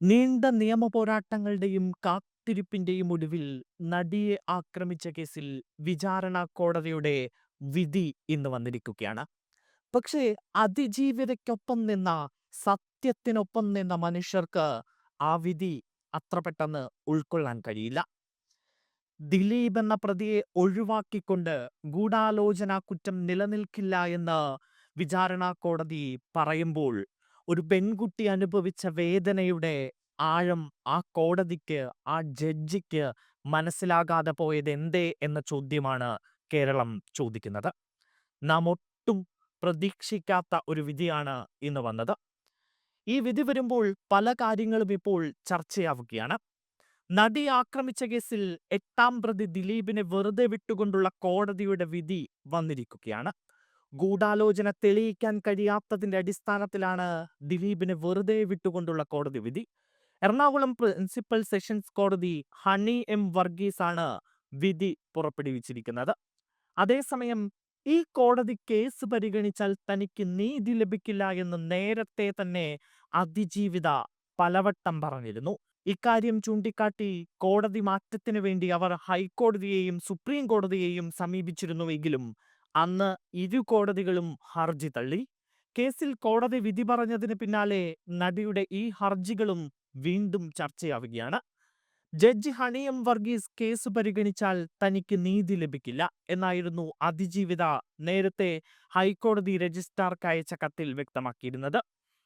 നീണ്ട നിയമ പോരാട്ടങ്ങളുടെയും കാത്തിരിപ്പിന്റെയും ഒടുവിൽ നടിയെ ആക്രമിച്ച കേസിൽ വിചാരണ കോടതിയുടെ വിധി ഇന്ന് വന്നിരിക്കുകയാണ്. പക്ഷേ അതിജീവിതയ്ക്കൊപ്പം നിന്ന സത്യത്തിനൊപ്പം നിന്ന മനുഷ്യർക്ക് ആ വിധി അത്ര പെട്ടെന്ന് ഉൾക്കൊള്ളാൻ കഴിയില്ല. ദിലീപ് എന്ന പ്രതിയെ ഒഴിവാക്കിക്കൊണ്ട് ഗൂഢാലോചന കുറ്റം നിലനിൽക്കില്ല എന്ന് വിചാരണ കോടതി പറയുമ്പോൾ ഒരു പെൺകുട്ടി അനുഭവിച്ച വേദനയുടെ ആഴം ആ കോടതിക്ക് ആ ജഡ്ജിക്ക് മനസ്സിലാകാതെ പോയത് എന്തേ എന്ന ചോദ്യമാണ് കേരളം ചോദിക്കുന്നത്. നാം ഒട്ടും പ്രതീക്ഷിക്കാത്ത ഒരു വിധിയാണ് ഇന്ന് വന്നത്. ഈ വിധി വരുമ്പോൾ പല കാര്യങ്ങളും ഇപ്പോൾ ചർച്ചയാവുകയാണ്. നടി ആക്രമിച്ച കേസിൽ എട്ടാം പ്രതി ദിലീപിനെ വെറുതെ വിട്ടുകൊണ്ടുള്ള കോടതിയുടെ വിധി വന്നിരിക്കുകയാണ്. ഗൂഢാലോചന തെളിയിക്കാൻ കഴിയാത്തതിന്റെ അടിസ്ഥാനത്തിലാണ് ദിലീപിനെ വെറുതെ വിട്ടുകൊണ്ടുള്ള കോടതി വിധി. എറണാകുളം പ്രിൻസിപ്പൽ സെഷൻസ് കോടതി ഹണി എം വർഗീസ് ആണ് വിധി പുറപ്പെടുവിച്ചിരിക്കുന്നത്. അതേസമയം ഈ കോടതി കേസ് പരിഗണിച്ചാൽ തനിക്ക് നീതി ലഭിക്കില്ല എന്ന് നേരത്തെ തന്നെ അതിജീവിത പലവട്ടം പറഞ്ഞിരുന്നു. ഇക്കാര്യം ചൂണ്ടിക്കാട്ടി കോടതി മാറ്റത്തിനു വേണ്ടി അവർ ഹൈക്കോടതിയെയും സുപ്രീം കോടതിയെയും സമീപിച്ചിരുന്നുവെങ്കിലും അന്ന് ഇരു കോടതികളും ഹർജി തള്ളി. കേസിൽ കോടതി വിധി പറഞ്ഞതിന് പിന്നാലെ നടിയുടെ ഈ ഹർജികളും വീണ്ടും ചർച്ചയാവുകയാണ്. ജഡ്ജി ഹണിയം വർഗീസ് കേസ് പരിഗണിച്ചാൽ തനിക്ക് നീതി ലഭിക്കില്ല എന്നായിരുന്നു അതിജീവിത നേരത്തെ ഹൈക്കോടതി രജിസ്ട്രാർക്ക് അയച്ച കത്തിൽ വ്യക്തമാക്കിയിരുന്നത്.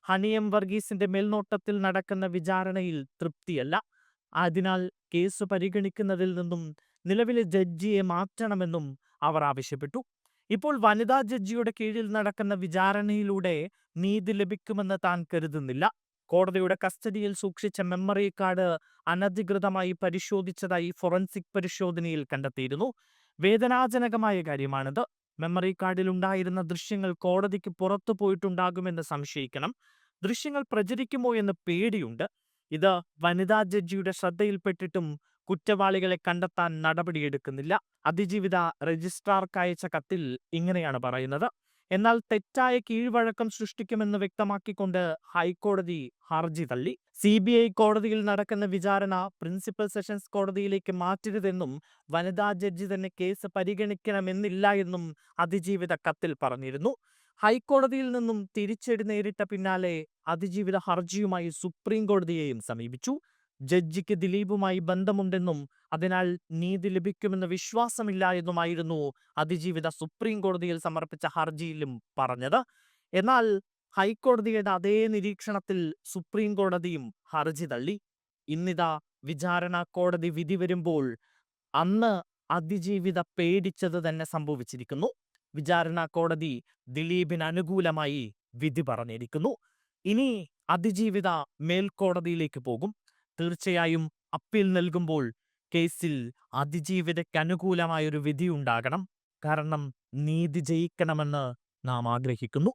ഹണിയം വർഗീസിന്റെ മേൽനോട്ടത്തിൽ നടക്കുന്ന വിചാരണയിൽ തൃപ്തിയല്ല. അതിനാൽ കേസ് പരിഗണിക്കുന്നതിൽ നിന്നും നിലവിലെ ജഡ്ജിയെ മാറ്റണമെന്നും അവർ ആവശ്യപ്പെട്ടു. ഇപ്പോൾ വനിതാ ജഡ്ജിയുടെ കീഴിൽ നടക്കുന്ന വിചാരണയിലൂടെ നീതി ലഭിക്കുമെന്ന് താൻ കരുതുന്നില്ല. കോടതിയുടെ കസ്റ്റഡിയിൽ സൂക്ഷിച്ച മെമ്മറി കാർഡ് അനധികൃതമായി പരിശോധിച്ചതായി ഫോറൻസിക് പരിശോധനയിൽ കണ്ടെത്തിയിരുന്നു. വേദനാജനകമായ കാര്യമാണിത്. മെമ്മറി കാർഡിൽ ഉണ്ടായിരുന്ന ദൃശ്യങ്ങൾ കോടതിക്ക് പുറത്തു പോയിട്ടുണ്ടാകുമെന്ന് സംശയിക്കണം. ദൃശ്യങ്ങൾ പ്രചരിക്കുമോ എന്ന് പേടിയുണ്ട്. ഇത് വനിതാ ജഡ്ജിയുടെ ശ്രദ്ധയിൽപ്പെട്ടിട്ടും കുറ്റവാളികളെ കണ്ടെത്താൻ നടപടിയെടുക്കുന്നില്ല. അതിജീവിത രജിസ്ട്രാർക്ക് അയച്ച കത്തിൽ ഇങ്ങനെയാണ് പറയുന്നത്. എന്നാൽ തെറ്റായ കീഴ്വഴക്കം സൃഷ്ടിക്കുമെന്ന് വ്യക്തമാക്കിക്കൊണ്ട് ഹൈക്കോടതി ഹർജി തള്ളി. സി ബി ഐ കോടതിയിൽ നടക്കുന്ന വിചാരണ പ്രിൻസിപ്പൽ സെഷൻസ് കോടതിയിലേക്ക് മാറ്റരുതെന്നും വനിതാ ജഡ്ജി തന്നെ കേസ് പരിഗണിക്കണമെന്നില്ല എന്നും അതിജീവിത കത്തിൽ പറഞ്ഞിരുന്നു. ഹൈക്കോടതിയിൽ നിന്നും തിരിച്ചടി നേരിട്ട പിന്നാലെ അതിജീവിത ഹർജിയുമായി സുപ്രീം കോടതിയെയും സമീപിച്ചു. ജഡ്ജിക്ക് ദിലീപുമായി ബന്ധമുണ്ടെന്നും അതിനാൽ നീതി ലഭിക്കുമെന്ന വിശ്വാസമില്ല എന്നുമായിരുന്നു അതിജീവിത സുപ്രീം കോടതിയിൽ സമർപ്പിച്ച ഹർജിയിലും പറഞ്ഞത്. എന്നാൽ ഹൈക്കോടതിയുടെ അതേ നിരീക്ഷണത്തിൽ സുപ്രീം കോടതിയും ഹർജി തള്ളി. ഇന്നിതാ വിചാരണ കോടതി വിധി വരുമ്പോൾ അന്ന് അതിജീവിത പേടിച്ചത് തന്നെ സംഭവിച്ചിരിക്കുന്നു. വിചാരണ കോടതി ദിലീപിന് അനുകൂലമായി വിധി പറഞ്ഞിരിക്കുന്നു. ഇനി അതിജീവിത മേൽക്കോടതിയിലേക്ക് പോകും. തീർച്ചയായും അപ്പീൽ നൽകുമ്പോൾ കേസിൽ അതിജീവിതയ്ക്ക് അനുകൂലമായൊരു വിധി ഉണ്ടാകണം. കാരണം നീതി ജയിക്കണമെന്ന് നാം ആഗ്രഹിക്കുന്നു.